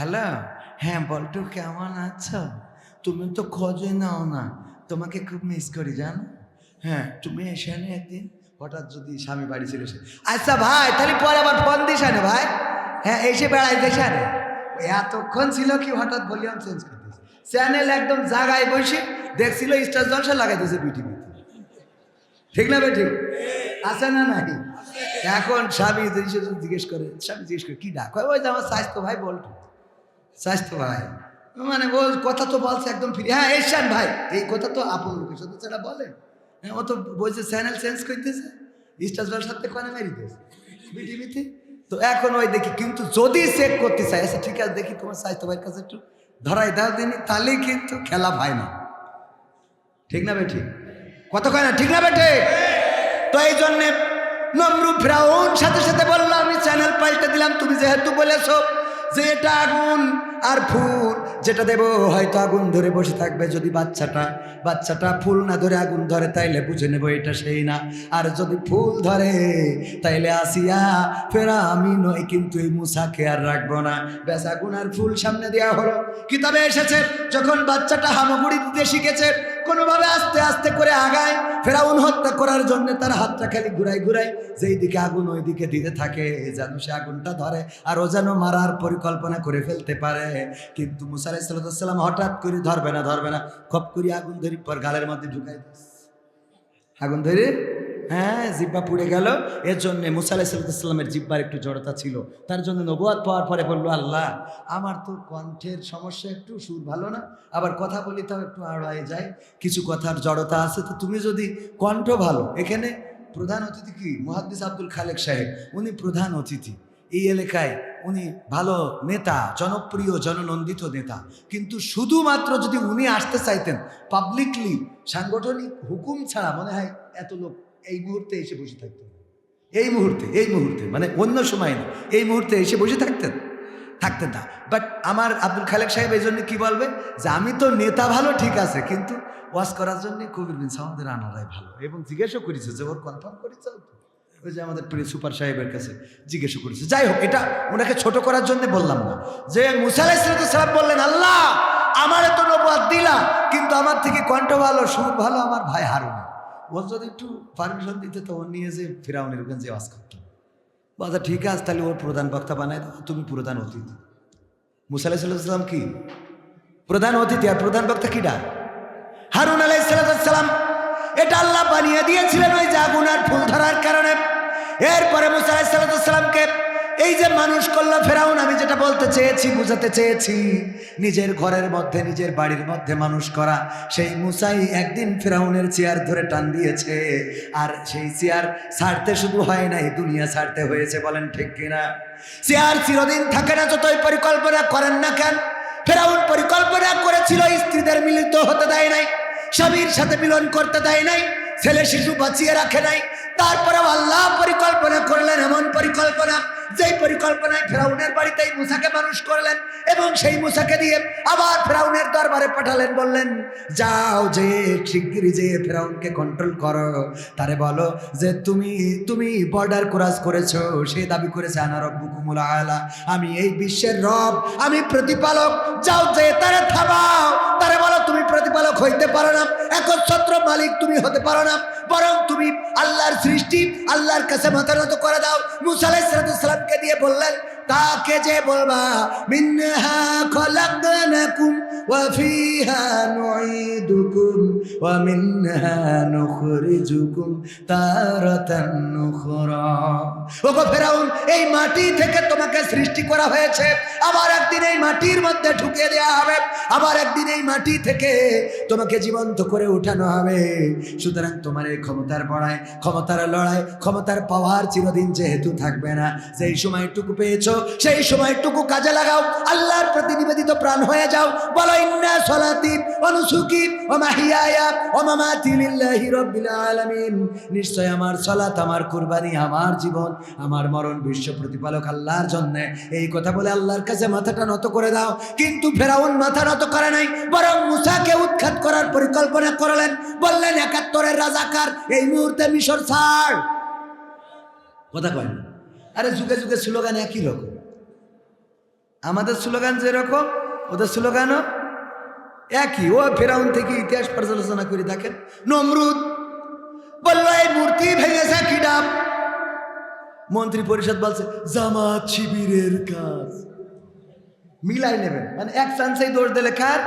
Hello? হ্যাঁ বল্টু কেমন আছো? তুমি তো খোঁজই নাও না। তোমাকে খুব মিস করি, জানো? হ্যাঁ তুমি এসে নে একদিন। হঠাৎ যদি স্বামী বাড়ি ছিল সে আচ্ছা ভাই, তাহলে পরে আবার ফোন দিস না ভাই। হ্যাঁ এসে বেড়াইতে সারে এতক্ষণ ছিল কি হঠাৎ ভলিউম চেঞ্জ করে করতেছে চ্যানেল একদম জাগায় বসে দেখছিল স্টার জলসা লাগাইতেছে বিটিভিতে ঠিক না ভাই ঠিক আছে না নাই? এখন স্বামী জিজ্ঞেস করে স্বামী জিজ্ঞেস করে, কি ডাক? ওই যে আমার স্বাস্থ্য ভাই বলটু স্বাস্থ্য ভাই। মানে ও কথা তো বলছে একদম ফিরে। হ্যাঁ এসান ভাই, এই কথা তো আপন লোকের সাথে সেটা বলে। হ্যাঁ ও তো বলছে চ্যানেল চেঞ্জ করতেছে স্টার সাথে কোনে মারিতেছে বিটিভিতে তো এখন ওই দেখি, কিন্তু যদি চেক করতে চাই আচ্ছা ঠিক আছে, দেখি তোমার স্বাস্থ্য ভাইয়ের কাছে একটু ধরাই দাও দিনই তাহলেই কিন্তু খেলা ভাই না। ঠিক না বেঠি কত কয় না, ঠিক না বেঠে তো এই জন্যে নমরু ফ্রাউন সাথে সাথে বলল, আমি চ্যানেল পাল্টে দিলাম, তুমি যেহেতু বলেছ যে এটা আগুন আর ফুল, যেটা দেব হয়তো আগুন ধরে বসে থাকবে যদি বাচ্চাটা। বাচ্চাটা ফুল না ধরে আগুন ধরে, তাইলে বুঝে নেব এটা সেই না। আর যদি ফুল ধরে, তাইলে আসিয়া ফেরা আমি নয় কিন্তু এই মুসাকে আর রাখব না। ব্যাস, আগুন আর ফুল সামনে দেওয়া হলো। কিতাবে এসেছে, যখন বাচ্চাটা হামাগুড়ি দিতে শিখেছে কোনোভাবে আস্তে আস্তে করে আগায়, ফেরাউন হত্যা করার জন্য তার হাতটা খালি ঘুরাই ঘুরাই যেই দিকে আগুন ওই দিকে দিতে থাকে যেন সে আগুনটা ধরে আর ও যেন মারার পরিকল্পনা করে ফেলতে পারে। কিন্তু মুসা সাল্লাম হঠাৎ করে, ধরবে না ধরবে না। খপ করে আগুন ধরি পর গালের মধ্যে ঢুকাই আগুন ধরে হ্যাঁ জিব্বা পুড়ে গেল। এর জন্য মুসা আলাইসাল্লামের জিব্বার একটু জড়তা ছিল। তার জন্য নবুয়াদ পাওয়ার পরে বলল, আল্লাহ, আমার তো কণ্ঠের সমস্যা একটু, সুর ভালো না। আবার কথা বলি তাও একটু আড়াই যায় কিছু কথার জড়তা আছে, তো তুমি যদি কণ্ঠ ভালো, এখানে প্রধান অতিথি কি? মুহাদ্দিস আব্দুল খালেক সাহেব, উনি প্রধান অতিথি। এই এলাকায় উনি ভালো নেতা, জনপ্রিয়, জননন্দিত নেতা। কিন্তু শুধুমাত্র যদি উনি আসতে চাইতেন পাবলিকলি সাংগঠনিক হুকুম ছাড়া মনে হয় এত লোক এই মুহূর্তে এসে বসে থাকতেন। এই মুহূর্তে এই মুহূর্তে মানে অন্য সময় না, এই মুহূর্তে এসে বসে থাকতেন। থাকতেন না। বাট আমার আব্দুল খালেক সাহেব এই জন্য কি বলবে? যে আমি তো নেতা ভালো, ঠিক আছে, কিন্তু ওয়াশ করার জন্য কবির বিন আমাদের আনারাই ভালো। এবং জিজ্ঞাসা করেছে যে, ওর কনফার্ম করেছে? ওই যে আমাদের সুপার সাহেবের কাছে জিজ্ঞাসা করেছে। যাই হোক, এটা ওনাকে ছোট করার জন্য বললাম না। যে মুসালাই সাহেব বললেন, আল্লাহ, আমার তো নবাদ দিলা, কিন্তু আমার থেকে কণ্ঠ ভালো, সুর ভালো, আমার ভাই হারুন। ও যদি একটু পারমিশন দিতে তো ও নিয়ে যে ফিরাউনের ওখানে যে ওয়াজ করতো। বাদা ঠিক আছে, তাহলে ওর প্রধান বক্তা বানায় দাও, তুমি প্রধান অতিথি। মুসা আলাহিসাল্লাম কি? প্রধান অতিথি আর প্রধান বক্তা কিডা? হারুন আলাইসালাম এটা আল্লাহ বানিয়ে দিয়েছিলেন ওই আর ফুল ধরার কারণে। এরপরে মুসা আলাহিসাল্লামকে এই যে মানুষ করল ফেরাউন, আমি যেটা বলতে চেয়েছি, বুঝাতে চেয়েছি, নিজের ঘরের মধ্যে, নিজের বাড়ির মধ্যে মানুষ করা, সেই মুসাই একদিন ফেরাউনের চেয়ার ধরে টান দিয়েছে, আর সেই চেয়ার ছাড়তে শুধু হয় নাই, দুনিয়া ছাড়তে হয়েছে, বলেন ঠিক কিনা? চেয়ার চিরদিন থাকে না, যতই পরিকল্পনা করেন না কেন, ফেরাউন পরিকল্পনা করেছিল, স্ত্রীদের মিলিত হতে দেয় নাই, স্বামীর সাথে মিলন করতে দেয় নাই, ছেলে শিশু বাঁচিয়ে রাখে নাই তারপরে আল্লাহ পরিকল্পনা করলেন, এমন পরিকল্পনা যেই পরিকল্পনায় ফেরাউনের বাড়িতেই মুসাকে মানুষ করলেন এবং সেই মুসাকে দিয়ে আবার ফেরাউনের দরবারে পাঠালেন, বললেন, যাও যে শিগগিরই যে ফেরাউনকে কন্ট্রোল করো। তারে বলো যে, তুমি তুমি বর্ডার ক্রস করেছ, সে দাবি করেছে আনা রব্বুকুমুল আলা। আমি এই বিশ্বের রব, আমি প্রতিপালক। যাও যে তারে থামাও। তারে বলো, তুমি প্রতিপালক হইতে পারো না, একচ্ছত্র মালিক তুমি হতে পারো না, বরং তুমি আল্লাহর সৃষ্টি, আল্লাহর কাছে মাথা নত করে দাও। মুসা আলাইসালামকে দিয়ে বললেন তাকে যে বলবা? মিনহা খলাকনাকুম ওয়া ফিহা নুঈদুকুম ওয়া মিনহা নুখরিজুকুম তারাতান নুখরা। ওগো ফেরাউন, এই মাটি থেকে তোমাকে সৃষ্টি করা হয়েছে। আবার একদিন এই মাটির মধ্যে ঢুকে দেওয়া হবে। আবার একদিন এই মাটি থেকে তোমাকে জীবন্ত করে উঠানো হবে। সুতরাং তোমার এই ক্ষমতার বড়াই ক্ষমতার লড়াই, ক্ষমতার পাওয়ার চিরদিন যেহেতু থাকবে না। যেই সময়টুকু পেয়েছ সেই সময়টুকু কাজে লাগাও, আল্লাহর প্রতি নিবেদিত প্রাণ হয়ে যাও। বলো, ইন্না সলাতি অনুসুকি ও মাহিয়ায়া ও মামাতি লিল্লাহি আলামিন। নিশ্চয় আমার সলাত, আমার কুরবানি, আমার জীবন, আমার মরণ বিশ্ব প্রতিপালক আল্লাহর জন্য। এই কথা বলে আল্লাহর কাছে মাথাটা নত করে দাও। কিন্তু ফেরাউন মাথা নত করে নাই, বরং মুসাকে উৎখাত করার পরিকল্পনা করলেন। বললেন, একাত্তরের রাজাকার, এই মুহূর্তে মিশর ছাড়। কথা কয় আরে যুগে যুগে স্লোগান একই রকম। আমাদের স্লোগান যেরকম, ওদের স্লোগানও একই। ও ফেরাউন থেকে ইতিহাস পর্যালোচনা করে, দেখেন। নমরুদ বলল, এই মূর্তি ভেঙেছে কি ডাব? মন্ত্রী পরিষদ বলছে, জামাত শিবিরের কাজ। মিলাই নেবেন। মানে এক চান্সেই দোষ দিলে কার?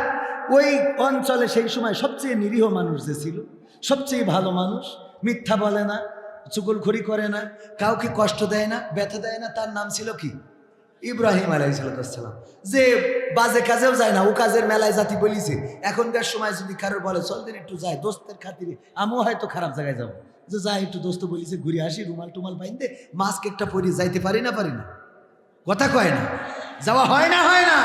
ওই অঞ্চলে সেই সময় সবচেয়ে নিরীহ মানুষ যে ছিল, সবচেয়ে ভালো মানুষ, মিথ্যা বলে না চুগলখড়ি করে না, কাউকে কষ্ট দেয় না, ব্যথা দেয় না, তার নাম ছিল কি? ইব্রাহিম আলাইসালাম যে বাজে কাজেও যায় না, ও কাজের মেলায় জাতি বলিছে। এখনকার সময় যদি কারোর বলে, চল দিন একটু যায় দোস্তের খাতিরে। আমিও হয়তো খারাপ জায়গায় যাব। যে যাই একটু দোস্ত বলিছে, ঘুরে আসি, রুমাল টুমাল বাইন্দে মাস্ক একটা পরি, যাইতে পারি না পারি না। কথা কয় না। যাওয়া হয় না হয় না।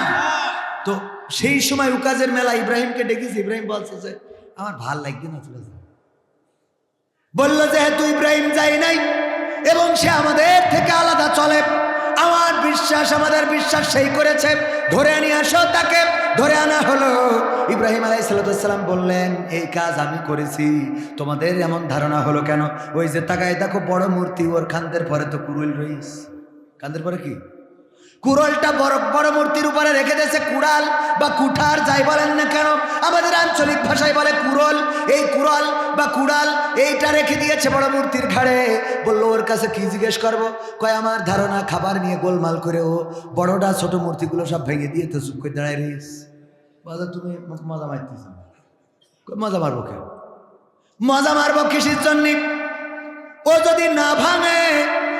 তো সেই সময় উকাজের মেলা ইব্রাহিমকে ডেকেছি। ইব্রাহিম বলছে যে, আমার ভালো লাগবে না চলে বলল যেহেতু ইব্রাহিম যাই নাই এবং সে আমাদের থেকে আলাদা চলে, আমার বিশ্বাস, আমাদের বিশ্বাস সেই করেছে। ধরে নিয়ে আসো তাকে, ধরে আনা হলো। ইব্রাহিম আলাই সাল্লাম বললেন, এই কাজ আমি করেছি, তোমাদের এমন ধারণা হলো কেন? ওই যে তাকায় দেখো বড় মূর্তি, ওর খান্দের পরে তো কুরুল রইস। কান্দের পরে কি? কুড়লটা বড় বড় মূর্তির উপরে রেখে দিয়েছে কুড়াল বা কুঠার, যাই বলেন না কেন। আমাদের আঞ্চলিক ভাষায় বলে কুড়ল। এই কুড়াল বা কুড়াল এইটা রেখে দিয়েছে বড় মূর্তির ঘাড়ে। বলল, ওর কাছে কি জিজ্ঞেস করব? কয়, আমার ধারণা খাবার নিয়ে গোলমাল করে ও বড়টা ছোট মূর্তিগুলো সব ভেঙে দিয়ে তো চুপ করে দাঁড়ায় রিস বাজা তুমি মজা মারতেছ মজা মারবো কেউ মজা মারবো কৃষির জন্যে? ও যদি না ভাঙে,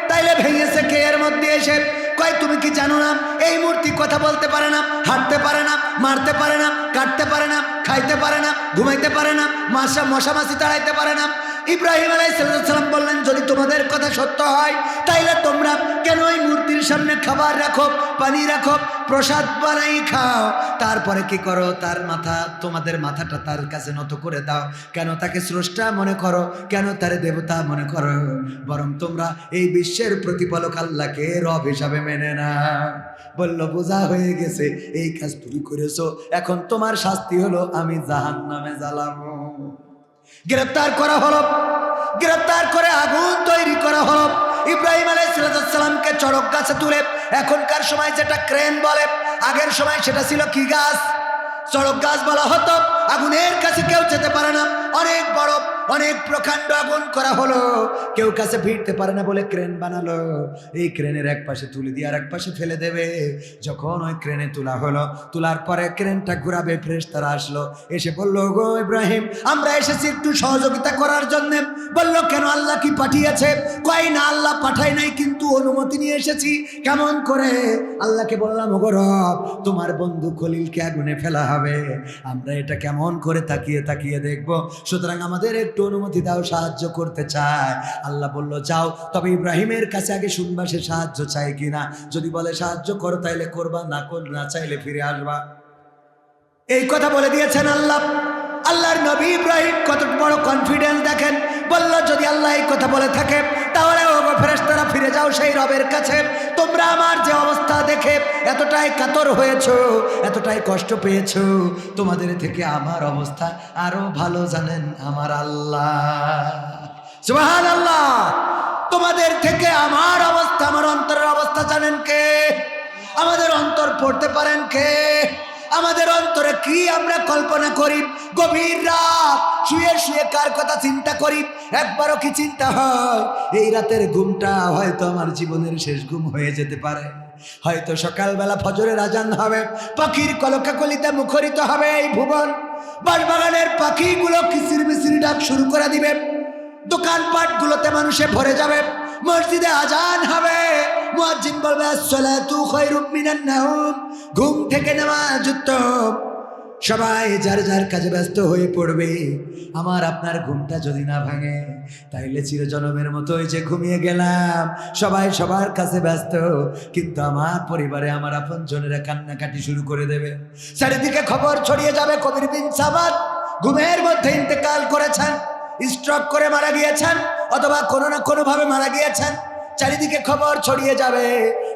তাইলে ভেঙেছে কে? এর মধ্যে এসে কয়, তুমি কি জানো না? এই মূর্তি কথা বলতে পারে না, হাঁটতে পারে না, মারতে পারে না, কাটতে পারে না, খাইতে পারে না, ঘুমাইতে পারে না, মাসা মশামাছি তাড়াইতে পারে না। ইব্রাহিম আলাইসাল্লাম বললেন, যদি তোমাদের কথা সত্য হয়, তাইলে তোমরা কেন ওই মূর্তির সামনে খাবার রাখো, পানি রাখো, প্রসাদ বানাই খাও? তারপরে কি করো? তার মাথা, তোমাদের মাথাটা তার কাছে নত করে দাও। কেন তাকে স্রষ্টা মনে করো? কেন তার দেবতা মনে করো? বরং তোমরা এই বিশ্বের প্রতিপালক আল্লাহকে রব হিসাবে মেনে না বলল, বোঝা হয়ে গেছে, এই কাজ তুমি করেছ। এখন তোমার শাস্তি হলো, আমি জাহান নামে জ্বালাবো গ্রেপ্তার করা হলো। গ্রেপ্তার করে আগুন তৈরি করা হলো। ইব্রাহিম আলাইসালামকে চড়ক গাছে তুলে এখনকার সময় যেটা ক্রেন বলে, আগের সময় সেটা ছিল কি গাছ? চড়ক গাছ বলা হতো। আগুনের কাছে কেউ যেতে পারে না। অনেক বড়, অনেক প্রকাণ্ড আগুন করা হলো। কেউ কাছে ভিড়তে পারে না বলে ক্রেন বানালো। এই ক্রেনের এক পাশে তুলে দিয়ে আর এক পাশে ফেলে দেবে। যখন ওই ক্রেনে তোলা হলো, তোলার পরে ক্রেনটা ঘুরাবে, ফ্রেশ তারা আসলো। এসে বলল গো ইব্রাহিম, আমরা এসেছি একটু সহযোগিতা করার জন্য। বলল, কেন আল্লাহ কি পাঠিয়েছে? কয় না, আল্লাহ পাঠায় নাই, কিন্তু অনুমতি নিয়ে এসেছি। কেমন করে? আল্লাহকে বললাম, ওগো রব, তোমার বন্ধু খলিলকে আগুনে ফেলা হবে। আমরা এটা কেমন করে তাকিয়ে তাকিয়ে দেখব। সুতরাং আমাদের একটু অনুমতি দাও, সাহায্য করতে চায় আল্লাহ বলল, যাও, তবে ইব্রাহিমের কাছে আগে শুনবা সে সাহায্য চায় কিনা। যদি বলে সাহায্য করো, তাইলে করবা, না কর, না চাইলে ফিরে আসবা। এই কথা বলে দিয়েছেন আল্লাহ। আল্লাহর নবী ইব্রাহিম কত বড় কনফিডেন্স দেখেন। বলল, যদি আল্লাহ এই কথা বলে থাকে, তাহলে ও ফিরে যাও সেই রবের কাছে। তোমরা আমার যে অবস্থা দেখে এতটাই কাতর হয়েছো, এতটাই কষ্ট পেয়েছ, তোমাদের থেকে আমার অবস্থা আরও ভালো জানেন আমার আল্লাহ। আল্লাহ তোমাদের থেকে আমার অবস্থা, আমার অন্তরের অবস্থা জানেন কে? আমাদের অন্তর পড়তে পারেন কে? আমাদের অন্তরে কি আমরা কল্পনা করি? গভীর রাত শুয়ে শুয়ে কার কথা চিন্তা করি? একবারও কি চিন্তা হয়? এই রাতের ঘুমটা হয়তো আমার জীবনের শেষ ঘুম হয়ে যেতে পারে। হয়তো সকালবেলা ফজরের আজান হবে, পাখির কলকাকলিতে মুখরিত হবে এই ভুবন। বাসবাগানের পাখিগুলো কিচির মিচির ডাক শুরু করে দিবে। দোকানপাট গুলোতে মানুষে ভরে যাবে। মসজিদে আজান হবে। মুয়াজ্জিন বলবে, আসসালাতু খায়রুম মিনান নাওম। ঘুম থেকে নামাজ উত্তম সবাই যার যার কাজে ব্যস্ত হয়ে পড়বে, আমার আপনার ঘুমটা যদি না ভাঙে, তাইলে চিরজনমের মতো ওই যে ঘুমিয়ে গেলাম। সবাই সবার কাছে ব্যস্ত, কিন্তু আমার পরিবারে আমার আপন জনেরা কান্নাকাটি শুরু করে দেবে। চারিদিকে খবর ছড়িয়ে যাবে কবির বিন সাবাদ ঘুমের মধ্যে ইন্তেকাল করেছেন স্ট্রোক করে মারা গিয়েছেন, অথবা কোনো না কোনোভাবে মারা গিয়েছেন। চারিদিকে খবর ছড়িয়ে যাবে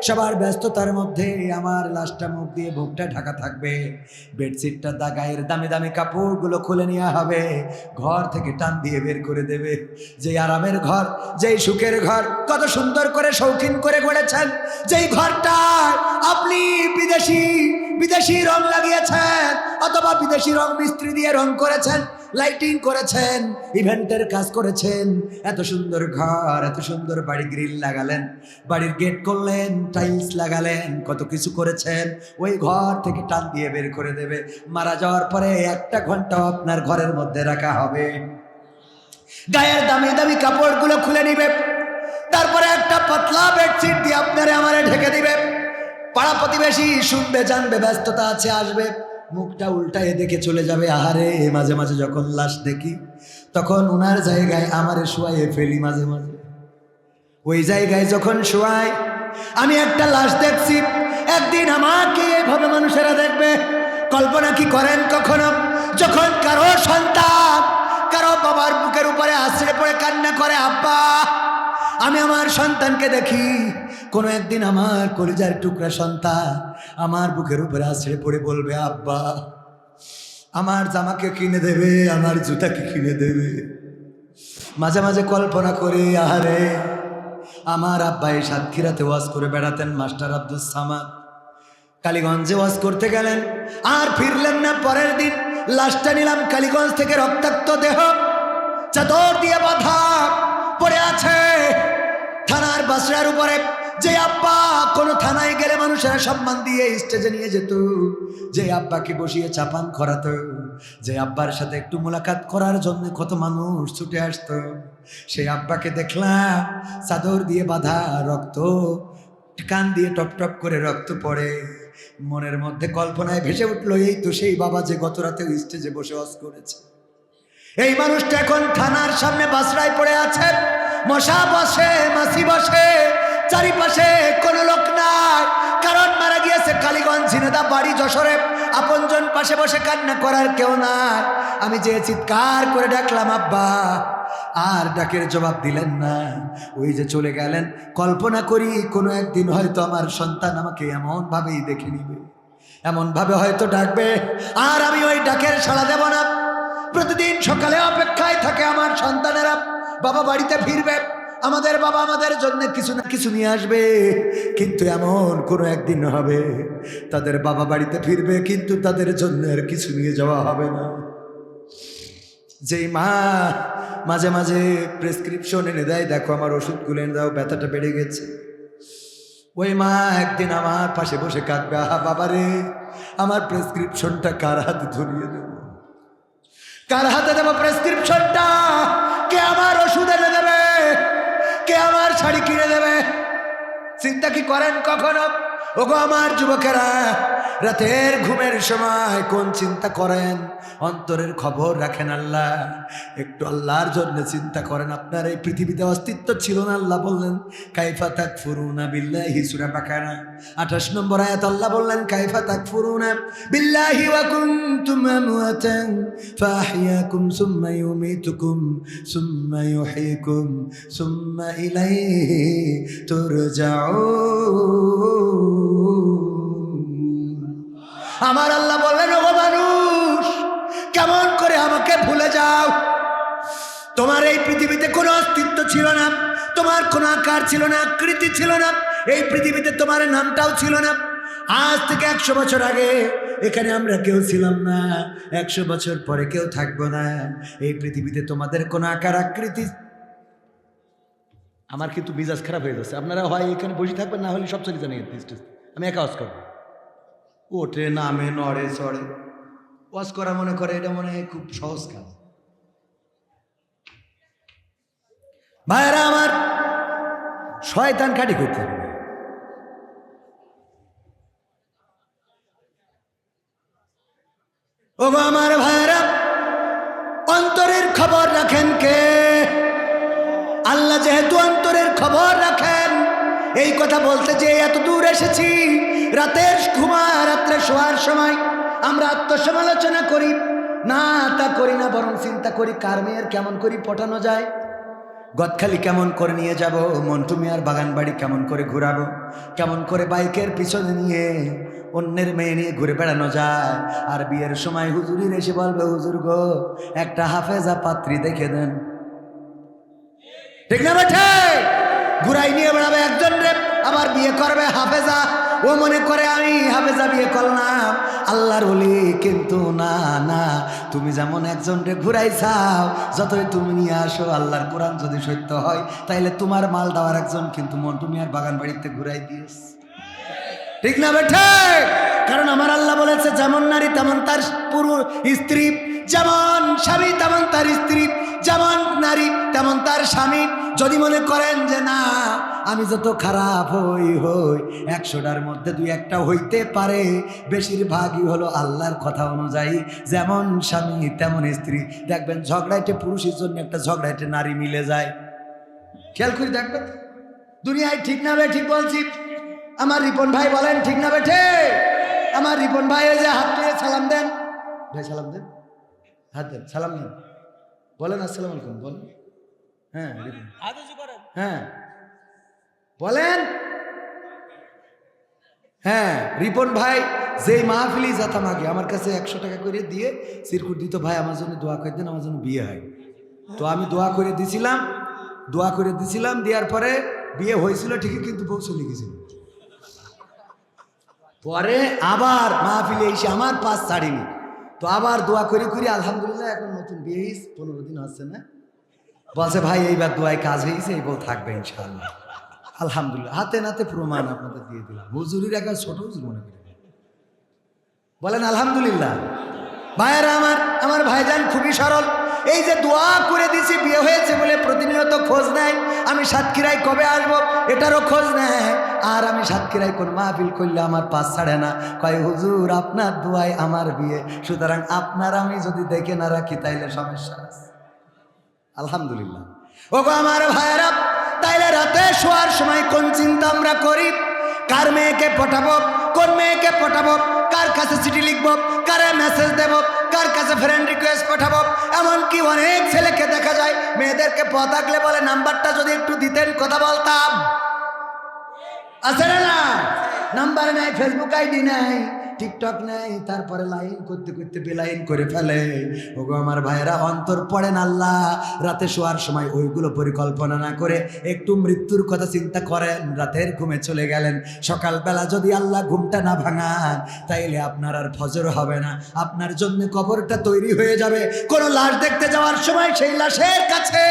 সবার ব্যস্ততার মধ্যে আমার লাশটা মুখ দিয়ে বুকটা ঢাকা থাকবে। বেডশিটটা দা গায়ের দামি দামি কাপড়গুলো খুলে নেওয়া হবে। ঘর থেকে টান দিয়ে বের করে দেবে। যে আরামের ঘর, যেই সুখের ঘর, কত সুন্দর করে শৌখিন করে গড়েছেন। যেই ঘরটা আপনি বিদেশি বিদেশি রং লাগিয়েছেন, অথবা বিদেশি রং মিস্ত্রি দিয়ে রং করেছেন লাইটিং করেছেন, ইভেন্টের কাজ করেছেন। এত সুন্দর ঘর, এত সুন্দর বাড়ি, গ্রিল লাগালেন, বাড়ির গেট করলেন, টাইলস লাগালেন, কত কিছু করেছেন। ওই ঘর থেকে টান দিয়ে বের করে দেবে। মারা যাওয়ার পরে একটা ঘন্টাও আপনার ঘরের মধ্যে রাখা হবে। গায়ের দামি দামি কাপড়গুলো খুলে নিবে। তারপরে একটা পাতলা বেডশিট দিয়ে আপনারে আমারে ঢেকে দিবে। পাড়া প্রতিবেশী শুনবে, জানবে, ব্যস্ততা আছে, আসবে। মুখটা উল্টায় দেখে চলে যাবে। আহারে, মাঝে মাঝে যখন লাশ দেখি, তখন ওনার জায়গায় আমারে শোয়াইয়ে ফেলি মাঝে মাঝে। ওই জায়গায় যখন শোয়াই, আমি একটা লাশ দেখছি। একদিন আমাকে এভাবে মানুষেরা দেখবে। কল্পনা কি করেন কখনো? যখন কারও সন্তান, কারও বাবার বুকের উপরে আশ্রে পড়ে কান্না করে, আব্বা আমি আমার সন্তানকে দেখি। কোনো একদিন আমার কলিজার টুকরা সন্তান আমার বুকের উপরে আশ্রে পড়ে বলবে, আব্বা, আমার জামাকে কিনে দেবে, আমার জুতাকে কিনে দেবে। মাঝে মাঝে কল্পনা করি, আহারে, আমার আব্বাই সাতক্ষীরাতে ওয়াজ করে বেড়াতেন মাস্টার আব্দুল সামাদ। কালীগঞ্জে ওয়াজ করতে গেলেন, আর ফিরলেন না পরের দিন। লাশটা নিলাম কালীগঞ্জ থেকে রক্তাক্ত দেহ। চাদর দিয়ে বাঁধা পড়ে আছে। থানার বাসরার উপরে যে আব্বা, কোনো থানায় গেলে মানুষেরা সম্মান দিয়ে স্টেজে নিয়ে যেত। যে আব্বাকে বসিয়ে চাপান করাতো যে আব্বার সাথে একটু মোলাকাত করার জন্য কত মানুষ ছুটে আসতো। সেই আব্বাকে দেখলাম, চাদর দিয়ে বাঁধা রক্ত, কান দিয়ে টপ টপ করে রক্ত পড়ে। মনের মধ্যে কল্পনায় ভেসে উঠল, এই তো সেই বাবা যে গত রাতে স্টেজে বসে অস করেছে। এই মানুষটা এখন থানার সামনে বাসরায় পড়ে আছে। মশা বসে মাসি বসে, চারিপাশে কোনো লোক নাই। কারণ মারা গিয়েছে কালীগঞ্জ ঝিনেদা বাড়ি, যশোরে। আপনজন পাশে বসে কান্না করার কেউ নাই। আমি যে চিৎকার করে ডাকলাম, আব্বা, আর ডাকের জবাব দিলেন না। ওই যে চলে গেলেন। কল্পনা করি কোনো একদিন হয়তো আমার সন্তান আমাকে এমন ভাবেই দেখে নিবে। এমন ভাবে হয়তো ডাকবে। আর আমি ওই ডাকের সাড়া দেব না। প্রতিদিন সকালে অপেক্ষায় থাকে আমার সন্তানেরা। বাবা বাড়িতে ফিরবে। আমাদের বাবা আমাদের জন্য কিছু না কিছু নিয়ে আসবে। কিন্তু এমন কোনো একদিন হবে, তাদের বাবা বাড়িতে ফিরবে, কিন্তু তাদের জন্য আর কিছু নিয়ে যাওয়া হবে না। যেই মা মাঝে মাঝে প্রেসক্রিপশন এনে দেয়, দেখো আমার ওষুধগুলো এনে দাও, ব্যথাটা বেড়ে গেছে। ওই মা একদিন আমার পাশে বসে কাঁদবে, আহা বাবারে আমার প্রেসক্রিপশনটা কার হাতে ধরিয়ে দেব? কার হাতে দেবো প্রেসক্রিপশনটা? কে আমার ওষুধ এনে দেবে? কে আমার শাড়ি কিনে দেবে? চিন্তা কি করেন কখনো? ওগো আমার যুবকেরা রাতের ঘুমের সময় কোন চিন্তা করেন? অন্তরের খবর রাখেন আল্লাহ। একটু আল্লাহর জন্য চিন্তা করেন। আপনার এই পৃথিবীতে অস্তিত্ব ছিল না, আল্লাহ বললেন, কাইফা তাক ফুরুনা বিল্লাহি? সুরা বাকারা। আঠাশ নম্বর আয়াত, আল্লাহ বললেন, কাইফা তাক ফুরুনা বিল্লাহি ওয়া কুনতুম আমওয়াতান ফাহিয়াকুম সুম্মা ইউমিতুকুম, সুম্মা ইউহয়িকুম সুম্মা ইলাইহি তুরজাউন। আমার আল্লাহ বললেন ও মানুষ, কেমন করে আমাকে ভুলে যাও? তোমার এই পৃথিবীতে কোনো অস্তিত্ব ছিল না, তোমার কোনো আকার ছিল না, আকৃতি ছিল না, এই পৃথিবীতে তোমার নামটাও ছিল না। আজ থেকে একশো বছর আগে এখানে আমরা কেউ ছিলাম না, একশো বছর পরে কেউ থাকব না। এই পৃথিবীতে তোমাদের কোনো আকার, আকৃতি আমার কিন্তু মিজাজ খারাপ হয়ে যাচ্ছে। আপনারা হয় এখানে বসে থাকবেন, না হলে সব চলে জানেন আমি একা ওয়াজ করব। ওঠে নামে নড়ে চড়ে। ওয়াজ করা মনে করে এটা মনে হয় খুব সহজ কাজ। ভাইরা আমার শয়তান কাটি করতে হবে। না। ও আমার ভাইরা অন্তরের খবর রাখেন কে? আল্লাহ যেহেতু অন্তরের খবর রাখেন এই কথা বলতে যে এত দূর এসেছি, রাতের ঘুমা, রাত্রে শোয়ার সময় আমরা আত্মসমালোচনা করি। না, তা করি না, বরং চিন্তা করি কার মেয়ের কেমন করি পটানো যায়। গদখালি কেমন করে নিয়ে যাব, মন্টু মিয়ার বাগান বাড়ি কেমন করে ঘুরাবো, কেমন করে বাইকের পিছনে নিয়ে অন্যের মেয়ে নিয়ে ঘুরে বেড়ানো যায়। আর বিয়ের সময় হুজুরির এসে বলবে, হুজুর গো, একটা হাফেজা পাত্রী দেখে দেন। ঠিক না বেঠে? ঘুরাই নিয়ে বেড়াবে একজন রে, আবার বিয়ে করবে হাফেজা। ও মনে করে আমি হাফেজা বিয়ে করলাম। আল্লাহর বলি কিন্তু না না। তুমি যেমন একজন রে ঘুরাই চাও যতই তুমি নিয়ে আসো, আল্লাহর কোরআন যদি সত্য হয়, তাইলে তোমার মাল দেওয়ার একজন কিন্তু মন্টু মিয়ার বাগান বাড়িতে ঘুরাই দিয়েছ। ঠিক না বেঠে? কারণ আমার আল্লাহ বলেছে, যেমন নারী তেমন তার পুরো স্ত্রী, যেমন স্বামী তেমন তার স্ত্রী। যেমন নারী, তেমন তার স্বামী। যদি মনে করেন যে, না, আমি যত খারাপ হই হই, একশোটার মধ্যে দুই একটা হইতে পারে। বেশিরভাগই হলো আল্লাহর কথা অনুযায়ী। যেমন স্বামী, তেমন স্ত্রী। দেখবেন ঝগড়াইটে পুরুষের জন্য একটা ঝগড়াইটে নারী মিলে যায়। খেয়াল করে দেখবেন? দুনিয়ায় ঠিক না বে, ঠিক বলছি। আমার রিপন ভাই বলেন, ঠিক না বেঠে আমার রিপন ভাই যে হাত তুলে সালাম দেন। ভাই, সালাম দেন। হাত দেন, সালাম দেন। বলেন আসসালাম আলাইকুম বলেন। হ্যাঁ হ্যাঁ। বলেন। হ্যাঁ রিপন ভাই যেই মাহফিলি যেতাম আগে আমার কাছে একশো টাকা করে দিয়ে সিরকুট দিত ভাই আমার জন্য দোয়া করে দেন আমার জন্য বিয়ে হয়। তো আমি দোয়া করে দিছিলাম দোয়া করে দিছিলাম দেওয়ার পরে বিয়ে হয়েছিল ঠিকই কিন্তু বউ চলে গেছিল। পরে আবার মাহফিলে এসে আমার পাশ ছাড়িনি। তো আবার দোয়া করি করি, আলহামদুলিল্লাহ, এখন নতুন বিয়ে হয়েছে পনেরো দিন আসছে না। বলছে, ভাই, এইবার দোয়ায় কাজ হয়েছে এই বউ থাকবে ইনশাল্লাহ আলহামদুলিল্লাহ, হাতে নাতে প্রমাণ আপনাদের দিয়ে দিলাম। হুজুরির একা ছোট হুজুর মনে করি বলেন, আলহামদুলিল্লাহ। ভাইয়েরা, আমার আমার ভাইজান খুবই সরল। এই যে দোয়া করে দিছি, বিয়ে হয়েছে বলে প্রতিনিয়ত খোঁজ নেয়। আমি সাতক্ষীরায় কবে আসব? এটারও খোঁজ নেয়। আর আমি সাতক্ষীরায় কোন মাহফিল করলে আমার পাস ছাড়ে না। কয়, হুজুর, আপনার দোয়ায় আমার বিয়ে। সুতরাং আপনার আমি যদি দেখে না রাখি, তাইলে সমস্যা আছে। আলহামদুলিল্লাহ। ও গো আমার ভাইয়েরা, তাইলে রাতে শোয়ার সময় কোন চিন্তা আমরা করি? কার মেয়েকে পটাবো? কোন মেয়েকে পটাবো? কার কাছে চিঠি লিখব? কারে মেসেজ দেব? কার কাছে ফ্রেন্ড রিকোয়েস্ট পাঠাবো। এমনকি অনেক ছেলেকে দেখা যায়, মেয়েদেরকে পথ থাকলে বলে, নাম্বারটা যদি একটু দিতেন, কথা বলতাম। আছে না নাম্বার নাই ফেসবুক আইডি নাই। টিকটক নাই, তারপরে লাইন করতে করতে বেলাইন করে ফেলে। ওগো আমার ভাইয়েরা, অন্তর পড়েন আল্লাহ। রাতে শোয়ার সময় ওইগুলো পরিকল্পনা না করে একটু মৃত্যুর কথা চিন্তা করেন, রাতের ঘুমে চলে গেলেন। সকালবেলা যদি আল্লাহ ঘুমটা না ভাঙান, তাইলে আপনার আর ফজর হবে না। আপনার জন্য কবরটা তৈরি হয়ে যাবে। কোনো লাশ দেখতে যাওয়ার সময় সেই লাশের কাছে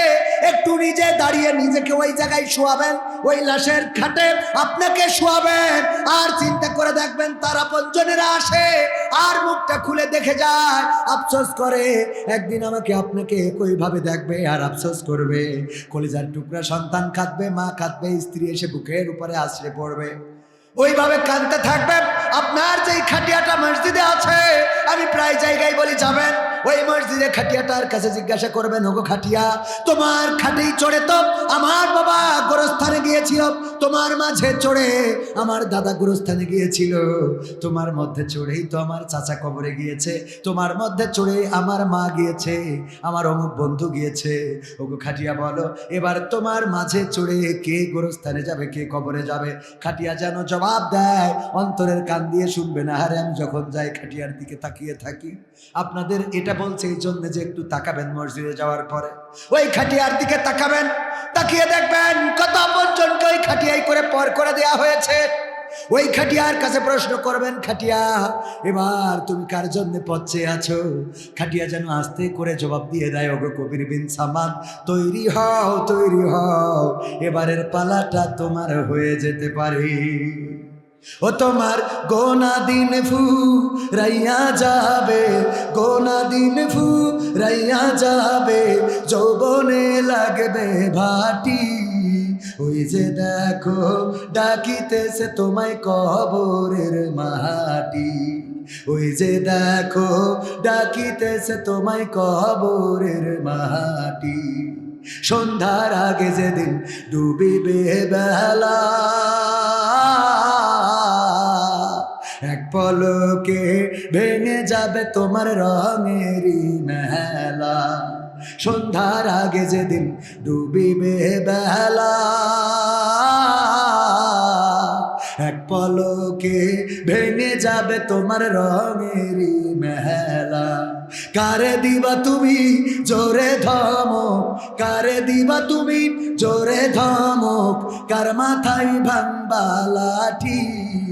একটু নিজে দাঁড়িয়ে নিজেকে ওই জায়গায় শোয়াবেন। ওই লাশের খাটে আপনাকে শোয়াবেন আর চিন্তা করে দেখবেন তারা আপনজনেরা আসে আর মুখটা খুলে দেখে যায়। আফসোস করে। একদিন আমাকে আপনাকে একইভাবে দেখবে আর আফসোস করবে। কলিজার টুকরা সন্তান কাঁদবে, মা কাঁদবে, স্ত্রী এসে বুকের উপরে আশ্রে পড়বে। ওইভাবে কাঁদতে থাকবেন। আপনার যেই খাটিয়াটা মসজিদে আছে, আমি প্রায় জায়গায় বলি, যাবেন? ওই মসজিদে খাটিয়াটার কাছে জিজ্ঞাসা করবেন, ওগো খাটিয়া, তোমার খাটেই চড়ে তো আমার বাবা গোরস্থানে গিয়েছিল, তোমার মাঝে চড়ে আমার দাদা গোরস্থানে গিয়েছিল। তোমার মধ্যে চড়েই তো আমার চাচা কবরে গিয়েছে, তোমার মধ্যে চড়ে আমার মা গিয়েছে, আমার অমুক বন্ধু গিয়েছে। ওগো খাটিয়া বলো, এবার তোমার মাঝে চড়ে কে গোরস্থানে যাবে, কে কবরে যাবে? খাটিয়া যেন জবাব দেয়, অন্তরের কান দিয়ে শুনবে না হারে আমি যখন যাই খাটিয়ার দিকে তাকিয়ে থাকি, আপনাদের এটা বলছে এই জন্য যে একটু তাকাবেন মসজিদে যাওয়ার পরে। ওই খাটিয়ার দিকে তাকাবেন, তাকিয়ে দেখবেন কত পর্যন্ত ওই খাটিয়াই করে পর করে দেয়া হয়েছে। ওই খাটিয়ার কাছে প্রশ্ন করবেন, খাটিয়া, এবার তুমি কার জন্য পচে আছো? খাটিয়া যেন আস্তে করে জবাব দিয়ে দেয়, ওগো কবির বিন সামান তৈরি হও তৈরি হও, এবারের পালাটা তোমার হয়ে যেতে পারে। ও তোমার গোনা দিন ফু, রাইয়া যাবে, গোনা দিন ফু, রাইয়া যাবে, যৌবনে লাগবে ভাটি। ওই যে দেখো, ডাকিতেছে তোমায় কবরের মাটি ওই যে দেখো, ডাকিতেছে তোমায় কবরের মাটি সন্ধ্যার আগে যেদিন ডুবিবে বেলা পলকে ভেঙে যাবে তোমার রঙেরই মেলা। সন্ধ্যার আগে যেদিন ডুবিবে বেলা, এক পলকে ভেঙে যাবে তোমার রঙেরই মেলা। কারে দিবা তুমি জোরে ধমক, কারে দিবা তুমি জোরে ধমক, কার মাথায় ভাঙবা লাঠি?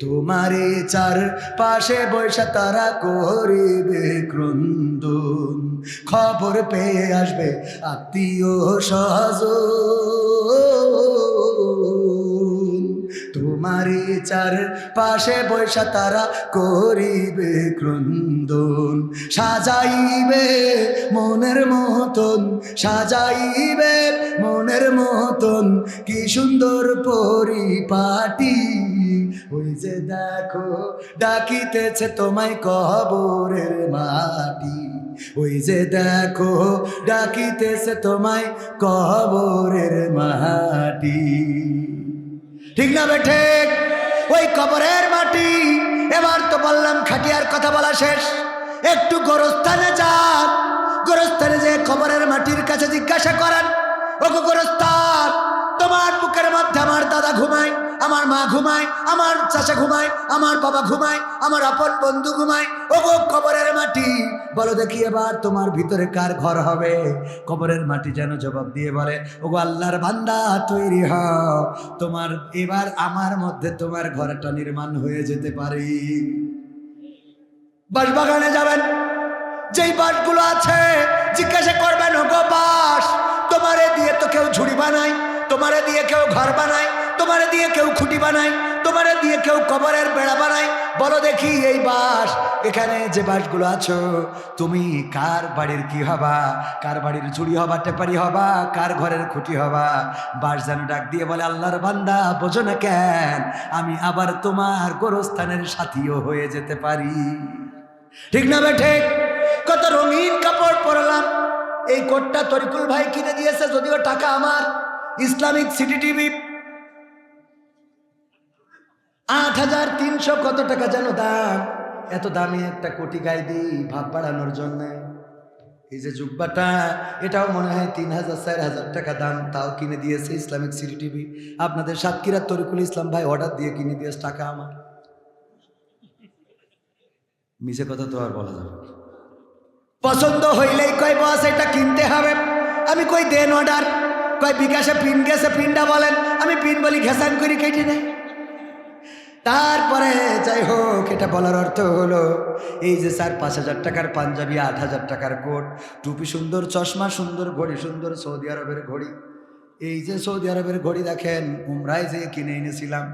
তোমারে চার পাশে বৈশা তারা করিবে ক্রন্দন। খবর পেয়ে আসবে আত্মীয় সহজ তোমারে চার পাশে বৈশা তারা করিবে ক্রন্দন। সাজাইবে মনের মতন, সাজাইবে মনের মতন। কি সুন্দর পরিপাটি ওই যে দেখো, ডাকিতেছে তোমায় কবরের মাটি। ওই যে দেখো, ডাকিতেছে তোমায় কবরের মাটি। ঠিক না বেঠে ওই কবরের মাটি। এবার তো বললাম খাটিয়ার কথা বলা শেষ। একটু গোরস্থানে যান। গোরস্থানে যে কবরের মাটির কাছে জিজ্ঞাসা করেন ও গো গোরস্থান তোমার বুকের মধ্যে আমার দাদা ঘুমায়, আমার মা ঘুমায়, আমার চাচা ঘুমায়, আমার বাবা ঘুমায়, আমার আপন বন্ধু ঘুমায়। গো কবরের মাটি। বলো দেখি এবার তোমার ভিতরে কার ঘর হবে? কবরের মাটি যেন জবাব দিয়ে বলে ও গো আল্লাহর বান্দা, তৈরি হও। তোমার, এবার আমার মধ্যে তোমার ঘরটা নির্মাণ হয়ে যেতে পারে। বাসবাগানে যাবেন। যেই বাসগুলো আছে, জিজ্ঞাসা করবেন ও গো বাস তোমারে দিয়ে তো কেউ ঝুড়ি বানায়? তোমারে দিয়ে কেউ ঘর বানায়, তোমারে দিয়ে কেউ খুঁটি বানায়, তোমারে দিয়ে কেউ কবরের বেড়া বানায়। বলো দেখি এই বাস, এখানে যে বাসগুলো আছো, তুমি কার বাড়ির কি হবা? কার বাড়ির ঝুড়ি হবা, টেপারি হবা, কার ঘরের খুঁটি হবা? বাস যেন ডাক দিয়ে বলে, আল্লাহর বান্দা, বোঝো না কেন, আমি আবার তোমার গোরস্থানের সাথীও হয়ে যেতে পারি। ঠিক না বেঠে কত রঙিন কাপড় পরলাম। এই কোটটা তরিকুল ভাই কিনে দিয়েছে, যদিও টাকা আমার। Islamic City TV. আট হাজার তিনশো কত টাকা যেন দাম? এত দামি একটা কোটি গায়ে দিই ভাব বাড়ানোর জন্য। এই যে জুব্বাটা, এটাও মনে হয় তিন হাজার চার হাজার টাকা দাম, তাও কিনে দিয়েছে ইসলামিক সিটি টিভি। আপনাদের সাতক্ষীরা তরিকুল ইসলাম ভাই অর্ডার দিয়ে কিনে দিয়েছে টাকা আমার। মিশে কথা তো আর বলা যাবে পছন্দ হইলেই কয়, বস, এটা কিনতে হবে। আমি কই, দেন অর্ডার। কয়, বিকাশে পিন গেছে, পিনটা বলেন। আমি পিন বলি ঘেসান করি, কেটে নেই। তারপরে যাই হোক, এটা বলার অর্থ হলো, এই যে স্যার পাঁচ হাজার টাকার পাঞ্জাবি, আট হাজার টাকার কোট, টুপি সুন্দর, চশমা সুন্দর, ঘড়ি সুন্দর, সৌদি আরবের ঘড়ি। এই যে সৌদি আরবের ঘড়ি দেখেন, উমরায় যে কিনে এনেছিলাম,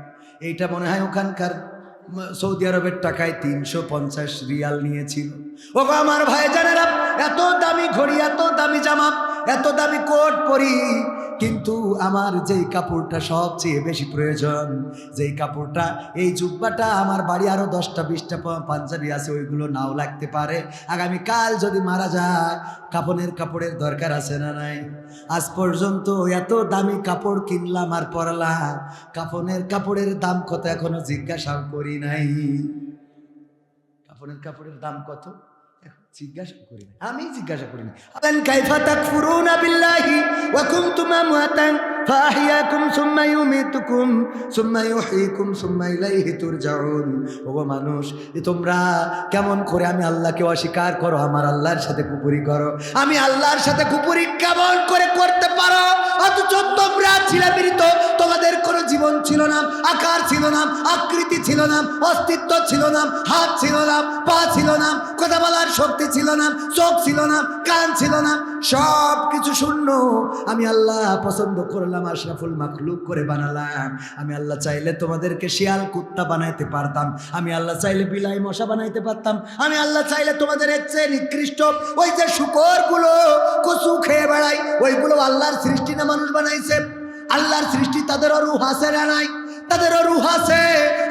এইটা মনে হয় ওখানকার সৌদি আরবের টাকায় তিনশো পঞ্চাশ রিয়াল নিয়েছিল। ও আমার ভাই জানেরা এত দামি ঘড়ি, এত দামি জামা এত দামি কোট পরি। কিন্তু আমার যেই কাপড়টা সবচেয়ে বেশি প্রয়োজন, যেই কাপড়টা, এই জুব্বাটা আমার বাড়ি আরও দশটা, বিশটা পাঞ্জাবি আছে, ওইগুলো নাও লাগতে পারে। আগামী কাল যদি মারা যায়, কাপনের কাপড়ের দরকার আছে না নাই? আজ পর্যন্ত এত দামি কাপড় কিনলাম আর পরলাম, কাপনের কাপড়ের দাম কত এখনও জিজ্ঞাসাও করি নাই। কাপড়ের কাপড়ের দাম কত? জিজ্ঞাসা করি আমি জিজ্ঞাসা মানুষ, এ তোমরা কেমন করে আমি আল্লাহকে অস্বীকার করো, আমার আল্লাহর সাথে কুপুরি করো? আমি আল্লাহর সাথে কুপুরি কেমন করে করতে পারো? অথচ মৃত, তোমাদের কোনো জীবন ছিল না। আকার ছিল না, আকৃতি ছিল না, অস্তিত্ব ছিল না, হাত ছিল না, পা ছিল না, কথা বলার শক্তি ছিল না, চোখ ছিল না, কান ছিল না। সব কিছু শূন্য। আমি আল্লাহ পছন্দ করলাম, আশরাফুল মাখলুক করে বানালাম। আমি আল্লাহ চাইলে তোমাদেরকে শিয়াল কুত্তা বানাইতে পারতাম। আমি আল্লাহ চাইলে বিলাই মশা বানাইতে পারতাম। আমি আল্লাহ চাইলে তোমাদের হচ্ছে নিকৃষ্ট ওই যে শুকরগুলো কচু খেয়ে বেড়াই, ওইগুলো আল্লাহর সৃষ্টি না মানুষ বানাইছে। আল্লাহর সৃষ্টি তাদেরও রুহ আছে না নাই? তাদেরও রুহ আছে।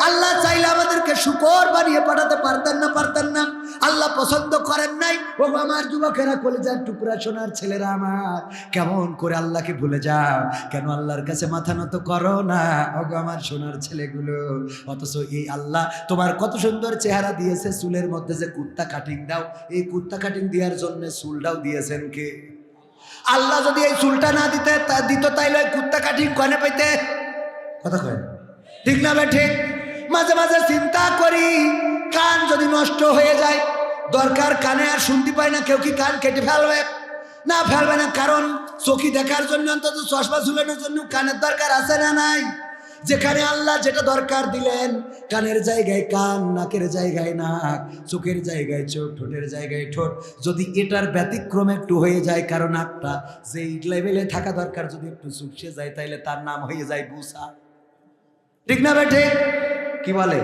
আল্লাহ চাইলে আমাদেরকে শুকর বানিয়ে পাঠাতে পারতেন না পারতেন না। আল্লাহ পছন্দ করেন নাই। ও আমার যুবকেরা, কলেজার টুকরা সোনার ছেলেরা আমার, কেমন করে আল্লাহকে ভুলে যাও। কেন আল্লাহর কাছে মাথা নত করো না? ওগো আমার সোনার ছেলেগুলো, অথচ এই আল্লাহ তোমার কত সুন্দর চেহারা দিয়েছে। চুলের মধ্যে যে কুত্তা কাটিং দাও, এই কুত্তা কাটিং দেওয়ার জন্য চুলটাও দিয়েছেন কে? আল্লাহ যদি এই চুলটা না দিতে দিত তাইলে কুত্তা কাঠি কনে পাইতে? কথা কয় ঠিক না বে, ঠিক? মাঝে মাঝে চিন্তা করি, কান যদি নষ্ট হয়ে যায়, দরকার কানে আর শুনতে পায় না, কেউ কি কান কেটে ফেলবে? না ফেলবে না, কারণ চোখি দেখার জন্য অন্তত চশমা ঝুলানোর জন্য কানের দরকার আছে না নাই? যেখানে আল্লাহ যেটা দরকার দিলেন, কানের জায়গায় কান, নাকের জায়গায় নাক, চোখের জায়গায় চোখ, ঠোঁটের জায়গায় ঠোঁট। যদি এটার ব্যতিক্রম একটু হয়ে যায় কারণ নাকটা, যেই লেভেলে থাকা দরকার যদি একটু চুপসে যায়, তাইলে তার নাম হয়ে যায় বুসা। ঠিক না বেঠে? কি বলে?